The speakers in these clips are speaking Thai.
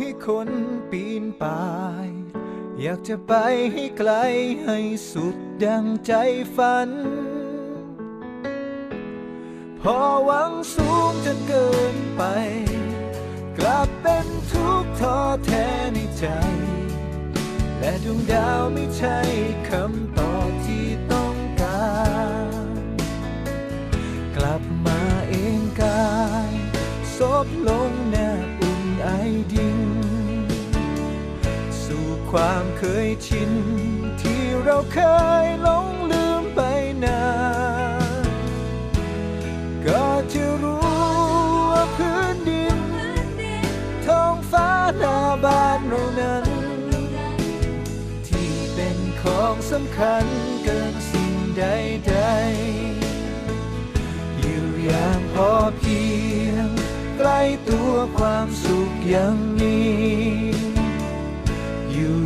ให้คนปีนป่าย อยากจะไปให้ไกลให้สุดดังใจฝัน พอหวังสูงจนเกินไป กลับเป็นทุกข์ท้อแท้ในใจ และดวงดาวไม่ใช่คำตอบที่ต้องการ กลับมาเองกายซบลง ความเคยชิน ที่เราเคยหลงลืมไปนานก็จะรู้ว่าพื้นดิน ท้องฟ้าหน้าบ้านเรานั้น ที่เป็นของสำคัญเกินสิ่งใดๆอยู่อย่างพอเพียงใกล้ตัวความสุขยังมี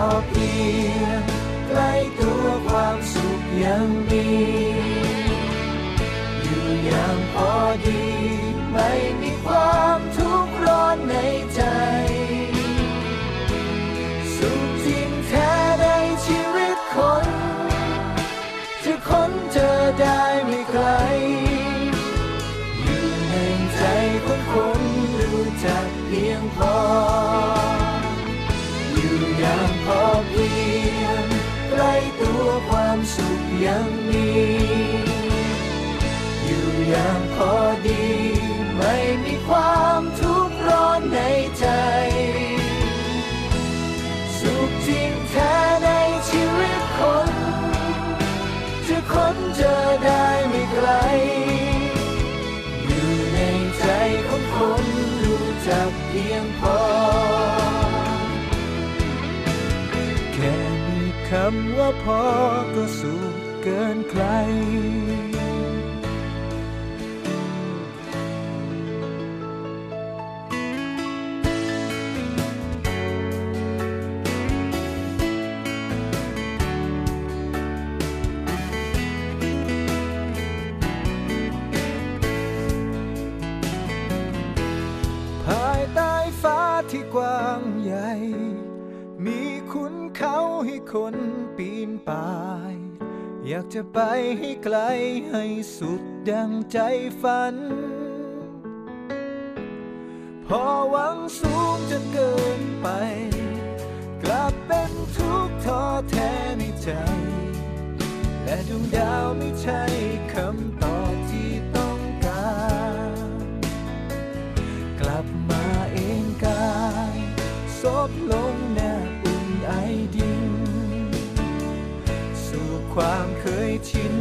อเพียงใกล้ตัวความสุขยังมี อยู่อย่างพอดี ไม่มีความทุกข์ร้อนในใจ สุขจริงแท้ในชีวิตคน จะค้นเจอได้ไม่ไกลำว่าพอก็สุขเกินใคร ภายใต้ฟ้าที่กว้าง คนปีนป่าย อยากจะไปให้ไกลให้สุดดังใจฝัน พอหวังสูงจนเกินไป กลับเป็นทุกข์ท้ในใจ และดวงดาวไม่ใช่คำตอบที่ต้องการ กลับมาเองกายซบลงแนบอุ่นไอเดินสู่ ความเคยชิน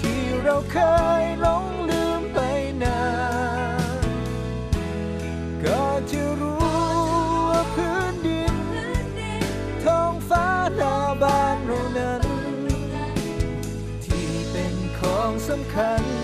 ที่เราเคยหลงลืมไปนานก็จะรู้ว่าพื้นดิน ท้องฟ้าหน้าบ้านเรานั้น ที่เป็นของสำคัญ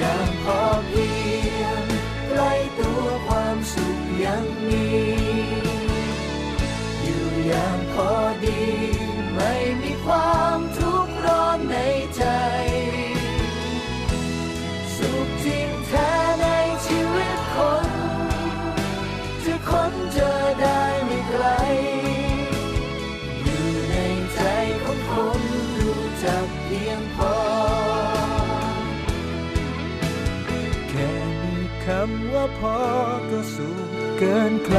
ยู่อย่างพอเพีย ว่าพอก็สูงเกินใคร